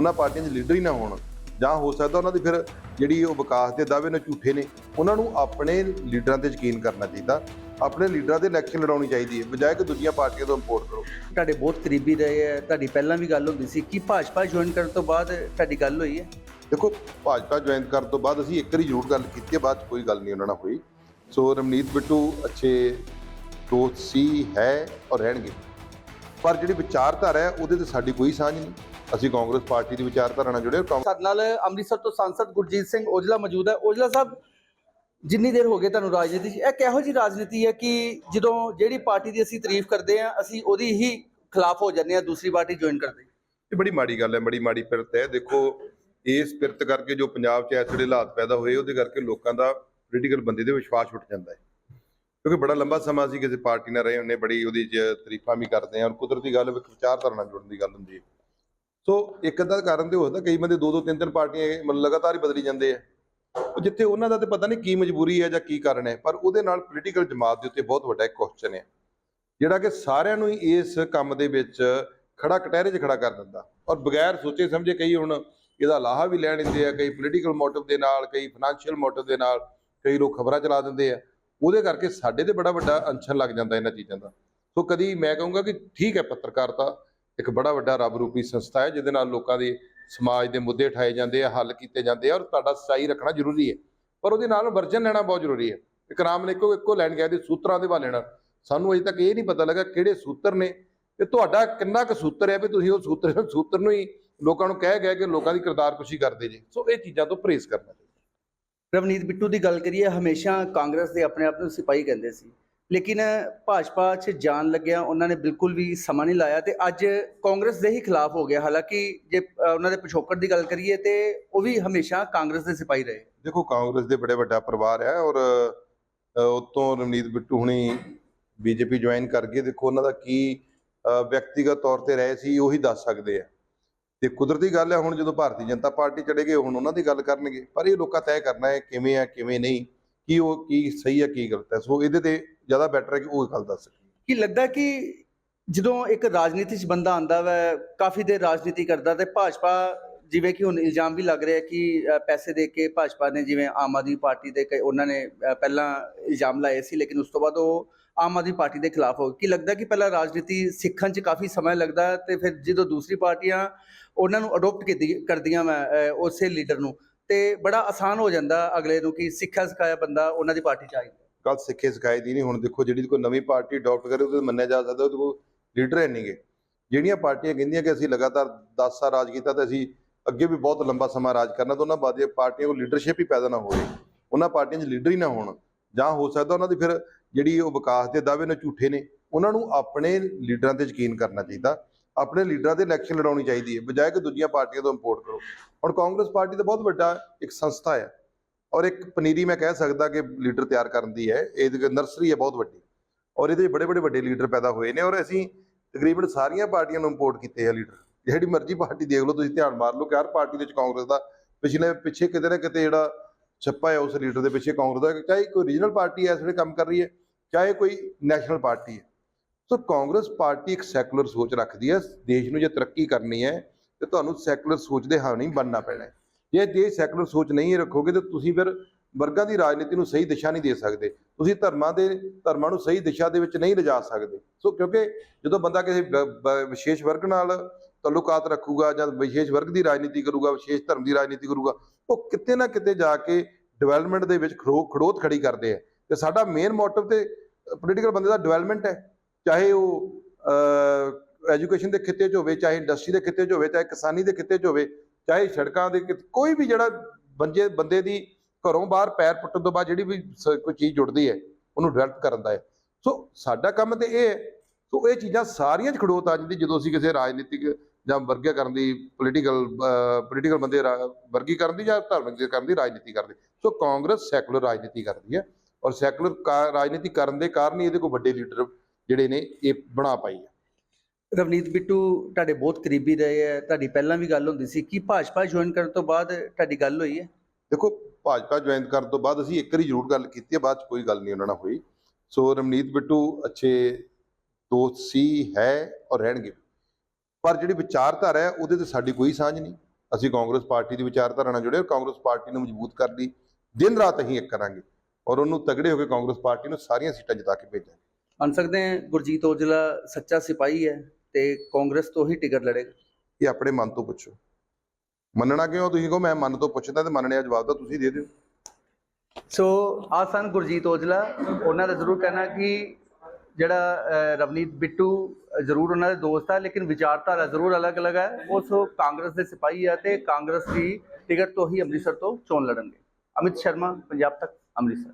ਉਹਨਾਂ ਪਾਰਟੀਆਂ 'ਚ ਲੀਡਰ ਹੀ ਨਾ ਹੋਣ ਜਾਂ ਹੋ ਸਕਦਾ ਉਹਨਾਂ ਦੀ ਫਿਰ ਜਿਹੜੀ ਉਹ ਵਿਕਾਸ ਦੇ ਦਾਅਵੇ ਨੇ ਝੂਠੇ ਨੇ ਉਹਨਾਂ ਨੂੰ ਆਪਣੇ ਲੀਡਰਾਂ ਤੇ ਯਕੀਨ ਕਰਨਾ ਚਾਹੀਦਾ ਆਪਣੇ ਲੀਡਰਾਂ ਦੇ ਇਲੈਕਸ਼ਨ ਲੜਾਉਣੀ ਚਾਹੀਦੀ ਹੈ ਬਜਾਏ ਕਿ ਦੂਜੀਆਂ ਪਾਰਟੀਆਂ ਤੋਂ ਇੰਪੋਰਟ ਕਰੋ। ਤੁਹਾਡੇ ਬਹੁਤ ਕਰੀਬੀ ਰਹੇ ਹੈ ਤੁਹਾਡੀ ਪਹਿਲਾਂ ਵੀ ਗੱਲ ਹੁੰਦੀ ਸੀ ਕਿ ਭਾਜਪਾ ਜੁਆਇਨ ਕਰਨ ਤੋਂ ਬਾਅਦ ਤੁਹਾਡੀ ਗੱਲ ਹੋਈ ਹੈ? ਦੇਖੋ ਭਾਜਪਾ ਜੁਆਇਨ ਕਰਨ ਤੋਂ ਬਾਅਦ ਅਸੀਂ ਇੱਕ ਵਾਰੀ ਜ਼ਰੂਰ ਗੱਲ ਕੀਤੀ ਹੈ ਬਾਅਦ 'ਚ ਕੋਈ ਗੱਲ ਨਹੀਂ ਉਹਨਾਂ ਨਾਲ ਹੋਈ। ਸੋ ਰਮਨੀਤ ਬਿੱਟੂ ਅੱਛੇ ਦੋਸਤ ਸੀ ਹੈ ਔਰ ਰਹਿਣਗੇ। ਪਰ ਜਿਹੜੀ ਵਿਚਾਰਧਾਰਾ ਹੈ ਉਹਦੇ ਤੇ ਸਾਡੀ ਕੋਈ ਸਾਂਝ ਨਹੀਂ। ਅਸੀਂ ਕਾਂਗਰਸ ਪਾਰਟੀ ਦੀ ਵਿਚਾਰਧਾਰਾ ਨਾਲ ਜੁੜੇ ਸਾਡੇ ਨਾਲ ਅੰਮ੍ਰਿਤਸਰ ਤੋਂ ਸੰਸਦ ਗੁਰਜੀਤ ਸਿੰਘ ਔਜਲਾ ਮੌਜੂਦ ਹੈ। ਔਜਲਾ ਸਾਹਿਬ ਜਿੰਨੀ ਦੇਰ ਹੋ ਗਈ ਤੁਹਾਨੂੰ ਰਾਜਨੀਤੀ ਇਹ ਕਿਹੋ ਜੀ ਰਾਜਨੀਤੀ ਹੈ ਕਿ ਜਦੋਂ ਜਿਹੜੀ ਪਾਰਟੀ ਦੀ ਅਸੀਂ ਤਾਰੀਫ ਕਰਦੇ ਹਾਂ ਅਸੀਂ ਉਹਦੀ ਹੀ ਖਿਲਾਫ ਹੋ ਜਾਂਦੇ ਹਾਂ ਦੂਸਰੀ ਪਾਰਟੀ ਜੁਆਇਨ ਕਰਦੇ। ਇਹ ਬੜੀ ਮਾੜੀ ਗੱਲ ਹੈ ਬੜੀ ਮਾੜੀ ਪਿਰਤ ਹੈ। ਦੇਖੋ ਇਸ ਪਿਰਤ ਕਰਕੇ ਜੋ ਪੰਜਾਬ 'ਚ ਵੇਲੇ ਹਾਲਾਤ ਪੈਦਾ ਹੋਏ ਉਹਦੇ ਕਰਕੇ ਲੋਕਾਂ ਦਾ ਪੋਲੀਟੀਕਲ ਬੰਦੇ ਦੇ ਵਿਸ਼ਵਾਸ ਉੱਠ ਜਾਂਦਾ ਹੈ। ਕਿਉਂਕਿ ਬੜਾ ਲੰਬਾ ਸਮਾਂ ਅਸੀਂ ਕਿਸੇ ਪਾਰਟੀ ਨਾਲ ਰਹੇ ਹੁੰਨੇ ਬੜੀ ਉਹਦੀ ਤਾਰੀਫਾਂ ਵੀ ਕਰਦੇ ਹਾਂ। ਔਰ ਕੁਦਰਤੀ ਗੱਲ ਵਿੱਚ ਵਿਚਾਰਧਾਰਾ ਨਾਲ ਜੁੜਨ ਦੀ ਗੱਲ ਹੁੰਦੀ ਹੈ। ਸੋ ਇੱਕ ਅੱਧਾ ਕਾਰਨ ਤੇ ਹੋ ਸਕਦਾ, ਕਈ ਬੰਦੇ ਦੋ ਦੋ ਤਿੰਨ ਤਿੰਨ ਪਾਰਟੀਆਂ ਮਤਲਬ ਲਗਾਤਾਰ ਹੀ ਬਦਲੀ ਜਾਂਦੇ ਆ। ਜਿੱਥੇ ਉਹਨਾਂ ਦਾ ਤੇ ਪਤਾ ਨਹੀਂ ਕੀ ਮਜਬੂਰੀ ਹੈ ਜਾਂ ਕੀ ਕਾਰਨ ਹੈ, ਪਰ ਉਹਦੇ ਨਾਲ ਪੋਲੀਟੀਕਲ ਜਮਾਤ ਦੇ ਉੱਤੇ ਬਹੁਤ ਵੱਡਾ ਇੱਕ ਕੁਐਸਚਨ ਹੈ। ਜਿਹੜਾ ਕਿ ਸਾਰਿਆਂ ਨੂੰ ਹੀ ਇਸ ਕੰਮ ਦੇ ਵਿੱਚ ਖੜਾ ਕਟਹਿਰੇ 'ਚ ਖੜਾ ਕਰ ਦਿੰਦਾ। ਔਰ ਬਗੈਰ ਸੋਚੇ ਸਮਝੇ ਕਈ ਹੁਣ ਇਹਦਾ ਲਾਹਾ ਵੀ ਲੈ ਲੈਂਦੇ ਆ, ਕਈ ਪੋਲੀਟੀਕਲ ਮੋਟਿਵ ਦੇ ਨਾਲ, ਕਈ ਫਾਈਨੈਂਸ਼ੀਅਲ ਮੋਟਿਵ ਦੇ ਨਾਲ, ਕਈ ਲੋਕ ਖਬਰਾਂ ਚਲਾ ਦਿੰਦੇ ਆ। ਉਹਦੇ ਕਰਕੇ ਸਾਡੇ ਤੇ ਬੜਾ ਵੱਡਾ ਅੰਸ਼ਨ ਲੱਗ ਜਾਂਦਾ ਇਹਨਾਂ ਚੀਜ਼ਾਂ ਦਾ। ਸੋ ਕਦੀ ਮੈਂ ਕਹੂੰਗਾ ਕਿ ਠੀਕ ਹੈ ਪੱਤਰਕਾਰਤਾ ਇੱਕ ਬੜਾ ਵੱਡਾ ਰੱਬ ਰੂਪੀ ਸੰਸਥਾ ਹੈ, ਜਿਹਦੇ ਨਾਲ ਲੋਕਾਂ ਦੇ ਸਮਾਜ ਦੇ ਮੁੱਦੇ ਉਠਾਏ ਜਾਂਦੇ ਆ, ਹੱਲ ਕੀਤੇ ਜਾਂਦੇ ਆ ਔਰ ਤੁਹਾਡਾ ਸੱਚਾਈ ਰੱਖਣਾ ਜ਼ਰੂਰੀ ਹੈ। ਪਰ ਉਹਦੇ ਨਾਲ ਵਰਜਨ ਲੈਣਾ ਬਹੁਤ ਜ਼ਰੂਰੀ ਹੈ। ਇੱਕ ਰਾਮ ਨੇ ਇੱਕੋ ਇੱਕੋ ਲੈਣ ਗਿਆ ਦੇ ਸੂਤਰਾਂ ਦੇ ਵਾ ਲੈਣਾ ਸਾਨੂੰ ਅਜੇ ਤੱਕ ਇਹ ਨਹੀਂ ਪਤਾ ਲੱਗਾ ਕਿਹੜੇ ਸੂਤਰ ਨੇ ਤੇ ਤੁਹਾਡਾ ਕਿੰਨਾ ਕੁ ਸੂਤਰ ਹੈ ਵੀ ਤੁਸੀਂ ਉਹ ਸੂਤਰ ਸੂਤਰ ਨੂੰ ਹੀ ਲੋਕਾਂ ਨੂੰ ਕਹਿ ਗਏ ਕਿ ਲੋਕਾਂ ਦੀ ਕਿਰਦਾਰ ਕੁਸ਼ੀ ਕਰਦੇ ਜੇ। ਸੋ ਇਹ ਚੀਜ਼ਾਂ ਤੋਂ ਪਰਹੇਜ਼ ਕਰਨਾ ਚਾਹੀਦਾ। ਰਵਨੀਤ ਬਿੱਟੂ ਦੀ ਗੱਲ ਕਰੀਏ, ਹਮੇਸ਼ਾ ਕਾਂਗਰਸ ਦੇ ਆਪਣੇ ਆਪ ਨੂੰ ਸਿਪਾਹੀ ਕਹਿੰਦੇ ਸੀ। ਲੇਕਿਨ ਭਾਜਪਾ 'ਚ ਜਾਣ ਲੱਗਿਆ ਉਹਨਾਂ ਨੇ ਬਿਲਕੁਲ ਵੀ ਸਮਾਂ ਨਹੀਂ ਲਾਇਆ ਤੇ ਅੱਜ ਕਾਂਗਰਸ ਦੇ ਹੀ ਖਿਲਾਫ ਹੋ ਗਿਆ। ਹਾਲਾਂਕਿ ਜੇ ਉਹਨਾਂ ਦੇ ਪਿਛੋਕੜ ਦੀ ਗੱਲ ਕਰੀਏ ਤੇ ਉਹ ਵੀ ਹਮੇਸ਼ਾ ਕਾਂਗਰਸ ਦੇ ਸਿਪਾਹੀ ਰਹੇ। ਦੇਖੋ ਕਾਂਗਰਸ ਦੇ ਬੜੇ ਵੱਡਾ ਪਰਿਵਾਰ ਹੈ ਔਰ ਅ, ਉਤੋਂ ਰਵਨੀਤ ਬਿੱਟੂ ਹੁਣੀ ਬੀਜੇਪੀ ਜੁਆਇਨ ਕਰ ਗਏ। ਦੇਖੋ ਉਹਨਾਂ ਦਾ ਕੀ ਵਿਅਕਤੀਗਤ ਤੌਰ ਤੇ ਰਹੇ ਸੀ ਉਹੀ ਦੱਸ ਸਕਦੇ ਆ। ਤੇ ਕੁਦਰਤੀ ਗੱਲ ਹੈ ਹੁਣ ਜਦੋਂ ਭਾਰਤੀ ਜਨਤਾ ਪਾਰਟੀ ਚਲੇ ਗਏ ਹੁਣ ਉਹਨਾਂ ਦੀ ਗੱਲ ਕਰਨਗੇ। ਪਰ ਇਹ ਲੋਕਾਂ ਤੈਅ ਕਰਨਾ ਹੈ ਕਿਵੇਂ ਆ ਕਿਵੇਂ ਨਹੀਂ। ਕੀ ਉਹ ਕੀ ਸਹੀ ਹੈ ਕੀ ਗਲਤ ਹੈ ਸੋ ਇਹਦੇ ਤੇ ਜ਼ਿਆਦਾ ਬੈਟਰ ਹੈ ਕਿ ਉਹ ਗੱਲ ਦੱਸ ਸਕਣ ਕੀ ਲੱਗਦਾ ਕਿ ਜਦੋਂ ਇੱਕ ਰਾਜਨੀਤੀ 'ਚ ਬੰਦਾ ਆਂਦਾ ਵੈ, ਕਾਫੀ ਦੇਰ ਰਾਜਨੀਤੀ ਕਰਦਾ ਤੇ ਭਾਜਪਾ ਜਿਵੇਂ ਕਿ ਹੁਣ ਇਲਜ਼ਾਮ ਵੀ ਲੱਗ ਰਿਹਾ ਕਿ ਪੈਸੇ ਦੇ ਕੇ ਭਾਜਪਾ ਨੇ ਜਿਵੇਂ ਆਮ ਆਦਮੀ ਪਾਰਟੀ ਦੇ ਕਈ ਉਹਨਾਂ ਨੇ ਪਹਿਲਾਂ ਇਲਜ਼ਾਮ ਲਾਏ ਸੀ, ਲੇਕਿਨ ਉਸ ਤੋਂ ਬਾਅਦ ਉਹ ਆਮ ਆਦਮੀ ਪਾਰਟੀ ਦੇ ਖਿਲਾਫ ਹੋ ਗਏ। ਕੀ ਲੱਗਦਾ ਕਿ ਪਹਿਲਾਂ ਰਾਜਨੀਤੀ ਸਿੱਖਣ 'ਚ ਕਾਫੀ ਸਮਾਂ ਲੱਗਦਾ ਤੇ ਫਿਰ ਜਦੋਂ ਦੂਸਰੀ ਪਾਰਟੀਆਂ ਉਹਨਾਂ ਨੂੰ ਅਡਾਪਟ ਕਰਦੀਆਂ ਮੈਂ ਉਸੇ ਲੀਡਰ ਨੂੰ ਤੇ ਬੜਾ ਆਸਾਨ ਹੋ ਜਾਂਦਾ ਅਗਲੇ ਨੂੰ ਕਿ ਸਿੱਖਿਆ ਸਿਖਾਇਆ ਬੰਦਾ ਉਹਨਾਂ ਦੀ ਪਾਰਟੀ 'ਚ ਆ ਜਾਂਦਾ। ਕੱਲ ਸਿੱਖੇ ਸਿਖਾਏ ਦੀ ਨਹੀਂ, ਹੁਣ ਦੇਖੋ ਜਿਹੜੀ ਕੋਈ ਨਵੀਂ ਪਾਰਟੀ ਅਡਾਪਟ ਕਰੇ ਉਹਦੇ ਮੰਨਿਆ ਜਾ ਸਕਦਾ, ਉਹਦੇ ਕੋਲ ਲੀਡਰ ਹੈ ਨਹੀਂਗੇ ਜਿਹੜੀਆਂ ਪਾਰਟੀਆਂ ਕਹਿੰਦੀਆਂ ਕਿ ਅਸੀਂ ਲਗਾਤਾਰ 10 ਸਾਲ ਰਾਜ ਕੀਤਾ ਤੇ ਅਸੀਂ ਅੱਗੇ ਵੀ ਬਹੁਤ ਲੰਬਾ ਸਮਾਂ ਰਾਜ ਕਰਨਾ, ਤਾਂ ਉਹਨਾਂ ਬਾਦੀਆਂ ਪਾਰਟੀਆਂ ਕੋਲ ਲੀਡਰਸ਼ਿਪ ਹੀ ਪੈਦਾ ਨਾ ਹੋਵੇ। ਉਹਨਾਂ ਪਾਰਟੀਆਂ 'ਚ ਲੀਡਰ ਹੀ ਨਾ ਹੋਣ। ਜਾਂ ਹੋ ਸਕਦਾ ਉਹਨਾਂ ਦੀ ਫਿਰ ਜਿਹੜੀ ਉਹ ਵਿਕਾਸ ਦੇ ਦਾਅਵੇ ਨੇ ਝੂਠੇ ਨੇ, ਉਹਨਾਂ ਨੂੰ ਆਪਣੇ ਲੀਡਰਾਂ ਤੇ ਯਕੀਨ ਕਰਨਾ ਚਾਹੀਦਾ। ਆਪਣੇ ਲੀਡਰਾਂ ਦੇ ਇਲੈਕਸ਼ਨ ਲੜਾਉਣੀ ਚਾਹੀਦੀ ਹੈ, ਬਜਾਏ ਕਿ ਦੂਜੀਆਂ ਪਾਰਟੀਆਂ ਤੋਂ ਇੰਪੋਰਟ ਕਰੋ। ਹੁਣ ਕਾਂਗਰਸ ਪਾਰਟੀ ਤਾਂ ਬਹੁਤ ਵੱਡਾ ਇੱਕ ਸੰਸਥਾ ਹੈ ਔਰ ਇੱਕ ਪਨੀਰੀ ਮੈਂ ਕਹਿ ਸਕਦਾ ਕਿ ਲੀਡਰ ਤਿਆਰ ਕਰਨ ਦੀ ਹੈ, ਇਹ ਨਰਸਰੀ ਹੈ ਬਹੁਤ ਵੱਡੀ ਔਰ ਇਹਦੇ ਬੜੇ ਬੜੇ ਵੱਡੇ ਲੀਡਰ ਪੈਦਾ ਹੋਏ ਨੇ ਔਰ ਅਸੀਂ ਤਕਰੀਬਨ ਸਾਰੀਆਂ ਪਾਰਟੀਆਂ ਨੂੰ ਇੰਪੋਰਟ ਕੀਤੇ ਆ ਲੀਡਰ। ਜਿਹੜੀ ਮਰਜ਼ੀ ਪਾਰਟੀ ਦੇਖ ਲਓ, ਤੁਸੀਂ ਧਿਆਨ ਮਾਰ ਲਓ ਕਿ ਹਰ ਪਾਰਟੀ ਦੇ ਵਿੱਚ ਕਾਂਗਰਸ ਦਾ ਪਿਛਲੇ, ਪਿੱਛੇ ਕਿਤੇ ਨਾ ਕਿਤੇ ਜਿਹੜਾ ਛੱਪਾ ਹੈ ਉਸ ਲੀਡਰ ਦੇ ਪਿੱਛੇ ਕਾਂਗਰਸ ਦਾ, ਚਾਹੇ ਕੋਈ ਰੀਜਨਲ ਪਾਰਟੀ ਹੈ ਇਸ ਵੇਲੇ ਕੰਮ ਕਰ ਰਹੀ ਹੈ, ਚਾਹੇ ਕੋਈ ਨੈਸ਼ਨਲ ਪਾਰਟੀ ਹੈ। ਸੋ ਕਾਂਗਰਸ ਪਾਰਟੀ ਇੱਕ ਸੈਕੂਲਰ ਸੋਚ ਰੱਖਦੀ ਹੈ, ਦੇਸ਼ ਨੂੰ ਜੇ ਤਰੱਕੀ ਕਰਨੀ ਹੈ, ਤੇ ਤੁਹਾਨੂੰ ਸੈਕੂਲਰ ਸੋਚ ਦੇ ਹਾਣੀ ਬਣਨਾ ਪੈਣਾ ਜੇ ਜੇ ਸੈਕੂਲਰ ਸੋਚ ਨਹੀਂ ਰੱਖੋਗੇ, ਤਾਂ ਤੁਸੀਂ ਫਿਰ ਵਰਗਾਂ ਦੀ ਰਾਜਨੀਤੀ ਨੂੰ ਸਹੀ ਦਿਸ਼ਾ ਨਹੀਂ ਦੇ ਸਕਦੇ। ਤੁਸੀਂ ਧਰਮਾਂ ਦੇ, ਧਰਮਾਂ ਨੂੰ ਸਹੀ ਦਿਸ਼ਾ ਦੇ ਵਿੱਚ ਨਹੀਂ ਲਿਜਾ ਸਕਦੇ। ਸੋ ਕਿਉਂਕਿ ਜਦੋਂ ਬੰਦਾ ਕਿਸੇ ਵਿਸ਼ੇਸ਼ ਵਰਗ ਨਾਲ ਤਾਲੁਕਾਤ ਰੱਖੂਗਾ ਜਾਂ ਵਿਸ਼ੇਸ਼ ਵਰਗ ਦੀ ਰਾਜਨੀਤੀ ਕਰੂਗਾ, ਵਿਸ਼ੇਸ਼ ਧਰਮ ਦੀ ਰਾਜਨੀਤੀ ਕਰੂਗਾ, ਉਹ ਕਿਤੇ ਨਾ ਕਿਤੇ ਜਾ ਕੇ ਡਿਵੈਲਪਮੈਂਟ ਦੇ ਵਿੱਚ ਖੜੋ ਖੜੋਤ ਖੜੀ ਕਰਦੇ ਆ। ਤੇ ਸਾਡਾ ਮੇਨ ਮੋਟਿਵ ਤੇ ਪੋਲੀਟੀਕਲ ਬੰਦੇ ਦਾ ਡਿਵੈਲਪਮੈਂਟ ਹੈ। ਚਾਹੇ ਉਹ ਐਜੂਕੇਸ਼ਨ ਦੇ ਖਿੱਤੇ 'ਚ ਹੋਵੇ, ਚਾਹੇ ਇੰਡਸਟਰੀ ਦੇ ਖਿੱਤੇ 'ਚ ਹੋਵੇ, ਚਾਹੇ ਕਿਸਾਨੀ ਦੇ ਖਿੱਤੇ 'ਚ ਹੋਵੇ, ਚਾਹੇ ਸੜਕਾਂ ਦੇ ਖਿੱਤੇ- ਕੋਈ ਵੀ ਜਿਹੜਾ ਬੰਜੇ, ਬੰਦੇ ਦੀ ਘਰੋਂ ਬਾਹਰ ਪੈਰ ਪੁੱਟਣ ਤੋਂ ਬਾਅਦ ਜਿਹੜੀ ਵੀ ਸ- ਕੋਈ ਚੀਜ਼ ਜੁੜਦੀ ਹੈ, ਉਹਨੂੰ ਡਿਵੈਲਪ ਕਰਨ ਦਾ ਹੈ। ਸੋ, ਸਾਡਾ ਕੰਮ ਤੇ ਇਹ ਹੈ, ਸੋ ਇਹ ਚੀਜ਼ਾਂ ਸਾਰੀਆਂ 'ਚ ਖੜੋਤ ਆ ਜਾਂਦੀ, ਜਦੋਂ ਅਸੀਂ ਕਿਸੇ ਰਾਜਨੀਤਿਕ ਜਾਂ ਵਰਗੀਕਰਨ ਦੀ ਪੋਲੀਟੀਕਲ ਪੋਲੀਟੀਕਲ ਬੰਦੇ ਰਾ- ਵਰਗੀਕਰਨ ਦੀ ਜਾਂ ਧਾਰਮਿਕ ਕਰਨ ਦੀ ਰਾਜਨੀਤੀ ਕਰਦੇ। ਸੋ ਕਾਂਗਰਸ ਸੈਕੂਲਰ ਰਾਜਨੀਤੀ ਕਰਦੀ ਹੈ ਔਰ ਸੈਕੂਲਰ ਰਾਜਨੀਤੀ ਕਰਨ ਦੇ ਕਾਰਨ ਹੀ ਇਹਦੇ ਕੋਲ ਵੱਡੇ ਲੀਡਰ ਜਿਹੜੇ ਨੇ ਇਹ ਬਣਾ ਪਾਈ ਹੈ ਰਵਨੀਤ ਬਿੱਟੂ ਤੁਹਾਡੇ ਬਹੁਤ ਕਰੀਬੀ ਰਹੇ ਹੈ ਤੁਹਾਡੀ ਪਹਿਲਾਂ ਵੀ ਗੱਲ ਹੁੰਦੀ ਸੀ। ਕਿ ਭਾਜਪਾ ਜੁਆਇਨ ਕਰਨ ਤੋਂ ਬਾਅਦ ਤੁਹਾਡੀ ਗੱਲ ਹੋਈ ਹੈ? ਦੇਖੋ ਭਾਜਪਾ ਜੁਆਇਨ ਕਰਨ ਤੋਂ ਬਾਅਦ ਅਸੀਂ ਇੱਕ ਵਾਰੀ ਜ਼ਰੂਰ ਗੱਲ ਕੀਤੀ ਹੈ ਬਾਅਦ ਚ ਕੋਈ ਗੱਲ ਨਹੀਂ ਉਹਨਾਂ ਨਾਲ ਹੋਈ। ਸੋ ਰਮਨੀਤ ਬਿੱਟੂ ਅੱਛੇ ਦੋਸਤ ਸੀ ਹੈ ਔਰ ਰਹਿਣਗੇ। ਪਰ ਜਿਹੜੀ ਵਿਚਾਰਧਾਰਾ ਹੈ ਉਹਦੇ ਤੇ ਸਾਡੀ ਕੋਈ ਸਾਂਝ ਨਹੀਂ। ਅਸੀਂ ਕਾਂਗਰਸ ਪਾਰਟੀ ਦੀ ਵਿਚਾਰਧਾਰਾ ਨਾਲ ਜੁੜੇ ਔਰ ਕਾਂਗਰਸ ਪਾਰਟੀ ਨੂੰ ਮਜ਼ਬੂਤ ਕਰਨ ਲਈ। ਦਿਨ ਰਾਤ ਅਸੀਂ ਇੱਕ ਕਰਾਂਗੇ ਔਰ ਉਹਨੂੰ ਤਗੜੇ ਹੋ ਕੇ ਕਾਂਗਰਸ ਪਾਰਟੀ ਨੂੰ ਸਾਰੀਆਂ ਸੀਟਾਂ ਜਿਤਾ ਕੇ ਭੇਜਾਂਗੇ। ਮੰਨ ਸਕਦੇ ਹਾਂ ਗੁਰਜੀਤ ਔਜਲਾ ਸੱਚਾ ਸਿਪਾਹੀ ਹੈ ਤੇ ਕਾਂਗਰਸ ਤੋਂ ਹੀ ਟਿਕਟ ਲੜੇਗਾ। ਇਹ ਆਪਣੇ ਮਨ ਤੋਂ ਪੁੱਛੋ। ਮੰਨਣਾ ਕਿਉਂ? ਤੁਸੀਂ ਕਹੋ ਮੈਂ ਮਨ ਤੋਂ ਪੁੱਛਦਾ ਤੇ ਮੰਨਣੇ ਦਾ ਜਵਾਬ ਤਾਂ ਤੁਸੀਂ ਦੇ ਦਿਓ। ਸੋ ਆ ਸਨ ਗੁਰਜੀਤ ਔਜਲਾ। ਉਹਨਾਂ ਦਾ ਜ਼ਰੂਰ ਕਹਿਣਾ ਕਿ ਜਿਹੜਾ ਰਵਨੀਤ ਬਿੱਟੂ ਜ਼ਰੂਰ ਉਹਨਾਂ ਦੇ ਦੋਸਤ ਹੈ ਲੇਕਿਨ ਵਿਚਾਰਧਾਰਾ ਜ਼ਰੂਰ ਅਲੱਗ-ਅਲੱਗ ਹੈ ਉਸ ਕਾਂਗਰਸ ਦੇ ਸਿਪਾਹੀ ਹੈ ਤੇ ਕਾਂਗਰਸ ਦੀ ਟਿਕਟ ਤੋਂ ਹੀ ਅੰਮ੍ਰਿਤਸਰ ਤੋਂ ਚੋਣ ਲੜਨਗੇ। ਅਮਿਤ ਸ਼ਰਮਾ ਪੰਜਾਬ ਤੱਕ ਅੰਮ੍ਰਿਤਸਰ।